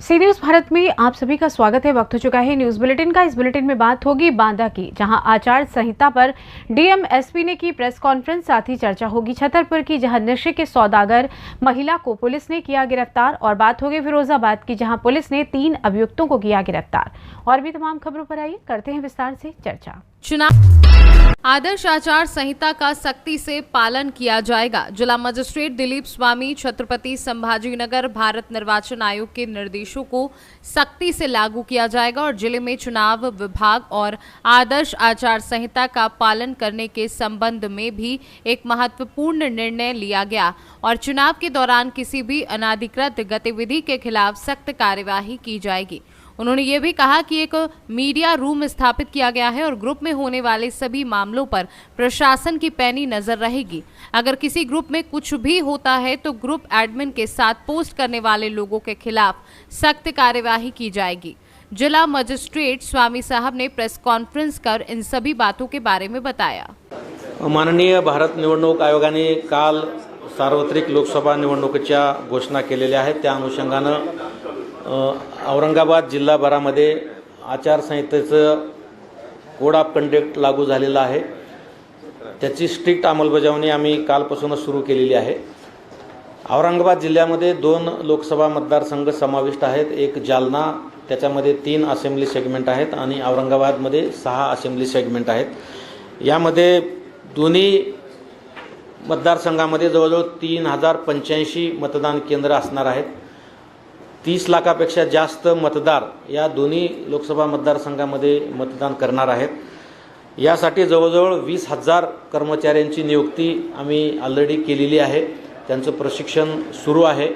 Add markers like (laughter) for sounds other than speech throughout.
C news Bharat में आप सभी का स्वागत है। वक्त हो चुका है न्यूज़ बुलेटिन का। इस बुलेटिन में बात होगी बांदा की, जहाँ आचार संहिता पर डीएम एसपी ने की प्रेस कॉन्फ्रेंस, साथ ही चर्चा होगी छतरपुर की, जहाँ नशे के सौदागर महिला को पुलिस ने किया गिरफ़्तार। और बात होगी फिरोजाबाद की, जहाँ पुलिस ने तीन अभियुक्तों को किया गिरफ़्तार। और भी तमाम खबरों पर आइए, करते हैं विस्तार से चर्चा। चुनाव। आदर्श आचार संहिता का सख्ती से पालन किया जाएगा। जिला मजिस्ट्रेट दिलीप स्वामी, छत्रपति संभाजीनगर भारत निर्वाचन आयोग के निर्देशों को सख्ती से लागू किया जाएगा और ज़िले में चुनाव विभाग और आदर्श आचार संहिता का पालन करने के संबंध में भी एक महत्वपूर्ण निर्णय लिया गया और चुनाव के दौरान किसी भी अनाधिकृत गतिविधि के खिलाफ सख्त कार्यवाही की जाएगी। उन्होंने ये भी कहा कि एक मीडिया रूम स्थापित किया गया है और ग्रुप में होने वाले सभी मामलों पर प्रशासन की पैनी नज़र रहेगी। अगर किसी ग्रुप में कुछ भी होता है तो ग्रुप एडमिन के साथ पोस्ट करने वाले लोगों के खिलाफ सख्त कार्यवाही की जाएगी। जिला मजिस्ट्रेट स्वामी साहब ने प्रेस कॉन्फ्रेंस कर इन सभी बातों के बारे में बताया। माननीय भारत निवडणूक आयोगाने काल सार्वत्रिक लोकसभा निवडणुकीच्या घोषणा आहेत. त्या अनुषंगानं औरंगाबाद जिल्हाभरामध्ये आचारसंहितेचं कोड ऑफ कंडक्ट लागू झालेलं आहे. त्याची स्ट्रिक्ट अंमलबजावणी आम्ही कालपासूनच सुरू केलेली आहे. औरंगाबाद जिल्ह्यामध्ये दोन लोकसभा मतदारसंघ समाविष्ट आहेत. एक जालना त्याच्यामध्ये तीन असेंब्ली सेगमेंट आहेत आणि औरंगाबादमध्ये सहा असेंब्ली सेगमेंट आहेत. यामध्ये दोन्ही मतदारसंघामध्ये जवळजवळ तीन हजार पंच्याऐंशी मतदान केंद्र असणार आहेत. तीस लाखापेक्षा जास्त मतदार या दोन्ही लोकसभा मतदारसंघामध्ये मतदान करणार आहेत. यासाठी जवळजवळ वीस हजार कर्मचाऱ्यांची नियुक्ती आम्ही ऑलरेडी केलेली आहे. त्यांचं प्रशिक्षण सुरू आहे.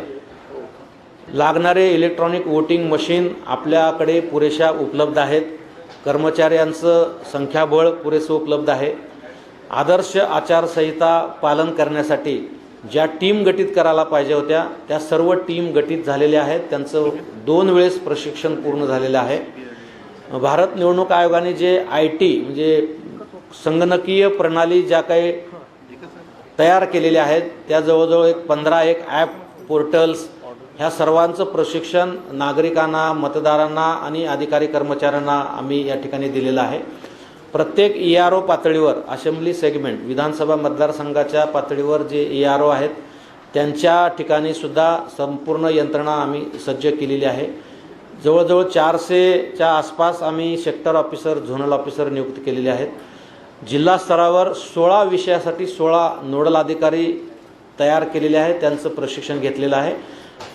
लागणारे इलेक्ट्रॉनिक वोटिंग मशीन आपल्याकडे पुरेशा उपलब्ध आहेत. कर्मचाऱ्यांचं संख्याबळ पुरेसं उपलब्ध आहे. आदर्श आचारसंहिता पालन करण्यासाठी ज्या टीम गठीत करायला पाहिजे होत्या त्या सर्व टीम गठीत झालेल्या आहेत. त्यांचं दोन वेळेस प्रशिक्षण पूर्ण झालेलं आहे. भारत निवडणूक आयोगाने जे आय टी म्हणजे संगणकीय प्रणाली ज्या काही तयार केलेल्या आहेत त्या जवळजवळ एक पंधरा एक ॲप पोर्टल्स ह्या सर्वांचं प्रशिक्षण नागरिकांना मतदारांना आणि अधिकारी कर्मचाऱ्यांना आम्ही या ठिकाणी दिलेलं आहे. प्रत्येक ई आर ओ पातळीवर असेंब्ली सेगमेंट विधानसभा मतदारसंघाच्या पातळीवर जे ई आर ओ आहेत त्यांच्या ठिकाणी सुद्धा संपूर्ण यंत्रणा आम्ही सज्ज केलेली आहे. जवळजवळ चारशेच्या आसपास आम्ही सेक्टर ऑफिसर झोनल ऑफिसर नियुक्त केलेले आहेत. जिल्हा स्तरावर सोळा विषयासाठी सोळा नोडल अधिकारी तयार केलेले आहे त्यांचं प्रशिक्षण घेतलेलं आहे.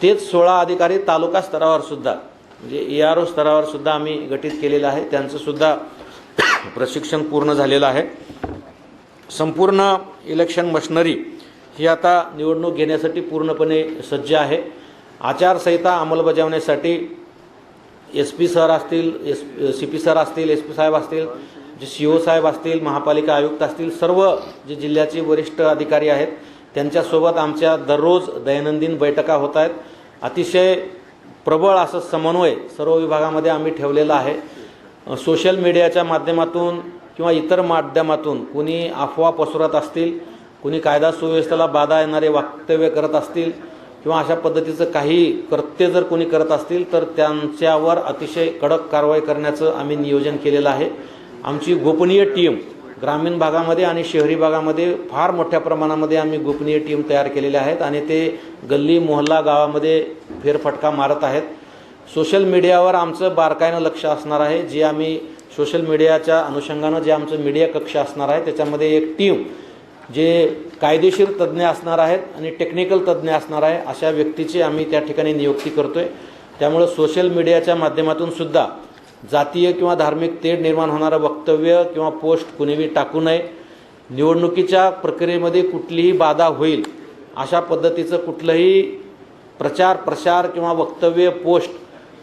तेच सोळा अधिकारी तालुका स्तरावर सुद्धा म्हणजे ई आर ओ स्तरावर सुद्धा आम्ही गठीत केलेलं आहे. त्यांचं सुद्धा (coughs) प्रशिक्षण पूर्ण झालेलं आहे. संपूर्ण इलेक्शन मशनरी ही आता निवडणूक घेण्यासाठी पूर्णपणे सज्ज आहे. आचारसंहिता अंमलबजावण्यासाठी एस पी सर असतील एस सी पी सर असतील एस पी साहेब असतील जे सी ओ साहेब असतील महापालिका आयुक्त असतील सर्व जे जिल्ह्याचे वरिष्ठ अधिकारी आहेत त्यांच्यासोबत आमच्या दररोज दैनंदिन बैठका होत आहेत. अतिशय प्रबळ असं समन्वय सर्व विभागामध्ये आम्ही ठेवलेला आहे. सोशल मीडियाच्या माध्यमातून किंवा इतर माध्यमातून कुणी अफवा पसरत असतील कुणी कायदा सुव्यवस्थेला बाधा येणारे वक्तव्य करत असतील किंवा अशा पद्धतीचं काही कृत्य जर कोणी करत असतील तर त्यांच्यावर अतिशय कडक कारवाई करण्याचं आम्ही नियोजन केलेलं आहे. आमची गोपनीय टीम ग्रामीण भागामध्ये आणि शहरी भागामध्ये फार मोठ्या प्रमाणामध्ये आम्ही गोपनीय टीम तयार केलेल्या आहेत आणि ते गल्ली मोहल्ला गावामध्ये फेरफटका मारत आहेत. सोशल मीडियावर आमचं बारकाईनं लक्ष असणार आहे. जे आम्ही सोशल मीडियाच्या अनुषंगानं जे आमचं मीडिया कक्ष असणार आहे त्याच्यामध्ये एक टीम जे कायदेशीर तज्ज्ञ असणार आहेत आणि टेक्निकल तज्ज्ञ असणार आहे अशा व्यक्तीची आम्ही त्या ठिकाणी नियुक्ती करतो आहे त्यामुळं सोशल मीडियाच्या माध्यमातून सुद्धा जातीय किंवा धार्मिक तेढ निर्माण होणारं वक्तव्य किंवा पोस्ट कुणीही टाकू नये. निवडणुकीच्या प्रक्रियेमध्ये कुठलीही बाधा होईल अशा पद्धतीचं कुठलंही प्रचार प्रसार किंवा वक्तव्य पोस्ट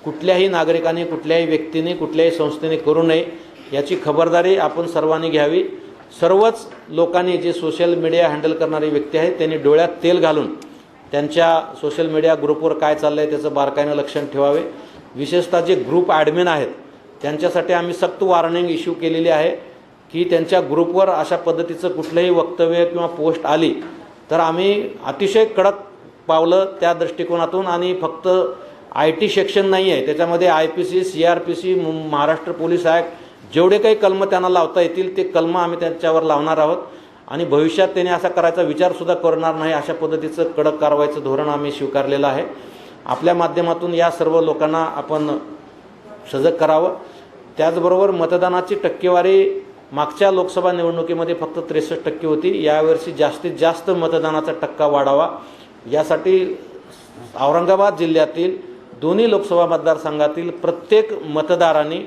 कुठल्याही नागरिकाने कुठल्याही व्यक्तीने कुठल्याही संस्थेने करू नये याची खबरदारी आपण सर्वांनी घ्यावी. सर्वच लोकांनी जे सोशल मीडिया हँडल करणारे व्यक्ती आहेत त्यांनी डोळ्यात तेल घालून त्यांच्या सोशल मीडिया ग्रुपवर काय चाललं आहे त्याचं बारकाईनं लक्ष ठेवावे. विशेषतः जे ग्रुप ॲडमिन आहेत त्यांच्यासाठी आम्ही सक्त वॉर्निंग इश्यू केलेली आहे की त्यांच्या ग्रुपवर अशा पद्धतीचं कुठलंही वक्तव्य किंवा पोस्ट आली तर आम्ही अतिशय कडक पावलं त्या दृष्टिकोनातून आणि फक्त आय टी सेक्शन नाही आहे त्याच्यामध्ये I P C C R P C Maharashtra police act जेवढे काही कलम त्यांना लावता येतील ते कलम आम्ही त्यांच्यावर लावणार आहोत. आणि भविष्यात त्याने असा करायचा विचारसुद्धा करणार नाही अशा पद्धतीचं कडक कारवाईचं धोरण आम्ही स्वीकारलेलं आहे. आपल्या माध्यमातून या सर्व लोकांना आपण सजग करावं. त्याचबरोबर मतदानाची टक्केवारी मागच्या लोकसभा निवडणुकीमध्ये फक्त त्रेसष्ट टक्के होती. यावर्षी जास्तीत जास्त मतदानाचा टक्का वाढावा. यासाठी औरंगाबाद जिल्ह्यातील दोन्ही लोकसभा मतदारसंघातील प्रत्येक मतदारांनी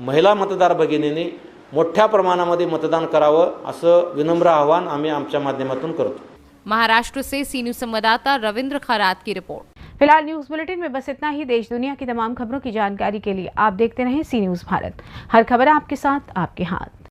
महिला मतदार भगिनींनी मोठ्या प्रमाणामध्ये मतदान करावं असं विनम्र आवाहन आम्ही आमच्या माध्यमातून करतो. महाराष्ट्र से सी न्यूज संवाददाता रविंद्र खरात की रिपोर्ट. फिलहाल न्यूज बुलेटिन में बस इतना ही। देश दुनिया की तमाम खबरों की जानकारी के लिए आप देखते रहें सी न्यूज भारत। हर खबर आपके साथ आपके हाथ।